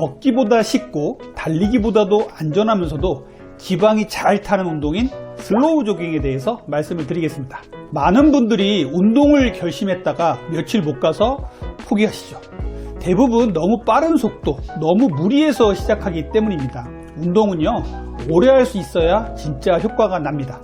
걷기보다 쉽고 달리기보다도 안전하면서도 지방이 잘 타는 운동인 슬로우 조깅에 대해서 말씀을 드리겠습니다. 많은 분들이 운동을 결심했다가 며칠 못 가서 포기하시죠. 대부분 너무 빠른 속도, 너무 무리해서 시작하기 때문입니다. 운동은요, 오래 할 수 있어야 진짜 효과가 납니다.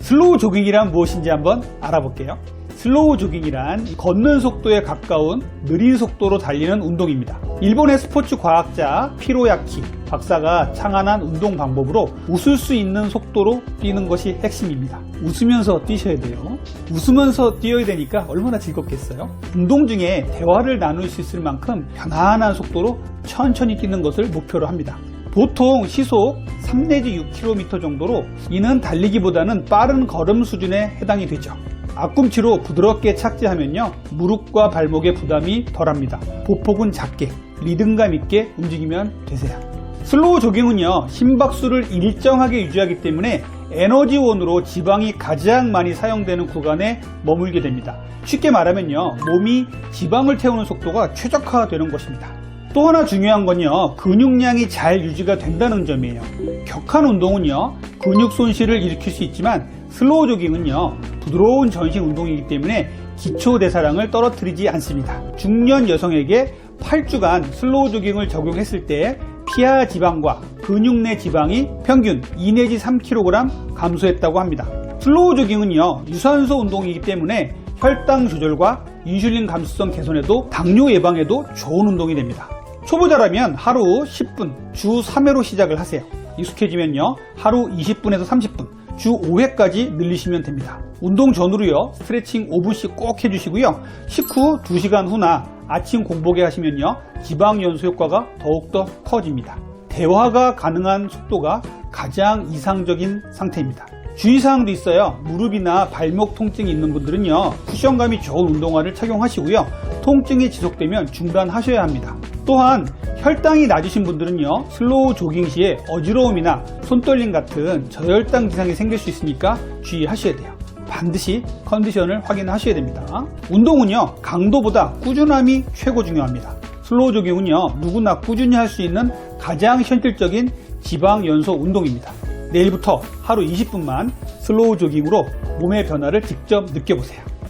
슬로우 조깅이란 무엇인지 한번 알아볼게요. 슬로우 조깅이란 걷는 속도에 가까운 느린 속도로 달리는 운동입니다. 일본의 스포츠 과학자 피로야키 박사가 창안한 운동 방법으로 웃을 수 있는 속도로 뛰는 것이 핵심입니다. 웃으면서 뛰셔야 돼요. 웃으면서 뛰어야 되니까 얼마나 즐겁겠어요? 운동 중에 대화를 나눌 수 있을 만큼 편안한 속도로 천천히 뛰는 것을 목표로 합니다. 보통 시속 3 내지 6km 정도로 이는 달리기보다는 빠른 걸음 수준에 해당이 되죠. 앞꿈치로 부드럽게 착지하면요 무릎과 발목의 부담이 덜합니다. 보폭은 작게 리듬감 있게 움직이면 되세요. 슬로우 조깅은요 심박수를 일정하게 유지하기 때문에 에너지원으로 지방이 가장 많이 사용되는 구간에 머물게 됩니다. 쉽게 말하면요 몸이 지방을 태우는 속도가 최적화되는 것입니다. 또 하나 중요한 건요. 근육량이 잘 유지가 된다는 점이에요. 격한 운동은요 근육 손실을 일으킬 수 있지만 슬로우 조깅은요 부드러운 전신 운동이기 때문에 기초 대사량을 떨어뜨리지 않습니다. 중년 여성에게 8주간 슬로우 조깅을 적용했을 때 피하 지방과 근육 내 지방이 평균 2 내지 3kg 감소했다고 합니다. 슬로우 조깅은요 유산소 운동이기 때문에 혈당 조절과 인슐린 감수성 개선에도 당뇨 예방에도 좋은 운동이 됩니다 초보자라면 하루 10분, 주 3회로 시작을 하세요. 익숙해지면요, 하루 20분에서 30분, 주 5회까지 늘리시면 됩니다. 운동 전후로요, 스트레칭 5분씩 꼭 해주시고요. 식후 2시간 후나 아침 공복에 하시면요, 지방 연소 효과가 더욱더 커집니다. 대화가 가능한 속도가 가장 이상적인 상태입니다. 주의사항도 있어요. 무릎이나 발목 통증이 있는 분들은요, 쿠션감이 좋은 운동화를 착용하시고요. 통증이 지속되면 중단하셔야 합니다. 또한 혈당이 낮으신 분들은요 슬로우 조깅 시에 어지러움이나 손떨림 같은 저혈당 증상이 생길 수 있으니까 주의하셔야 돼요. 반드시 컨디션을 확인하셔야 됩니다. 운동은요 강도보다 꾸준함이 최고 중요합니다. 슬로우 조깅은요 누구나 꾸준히 할 수 있는 가장 현실적인 지방 연소 운동입니다. 내일부터 하루 20분만 슬로우 조깅으로 몸의 변화를 직접 느껴보세요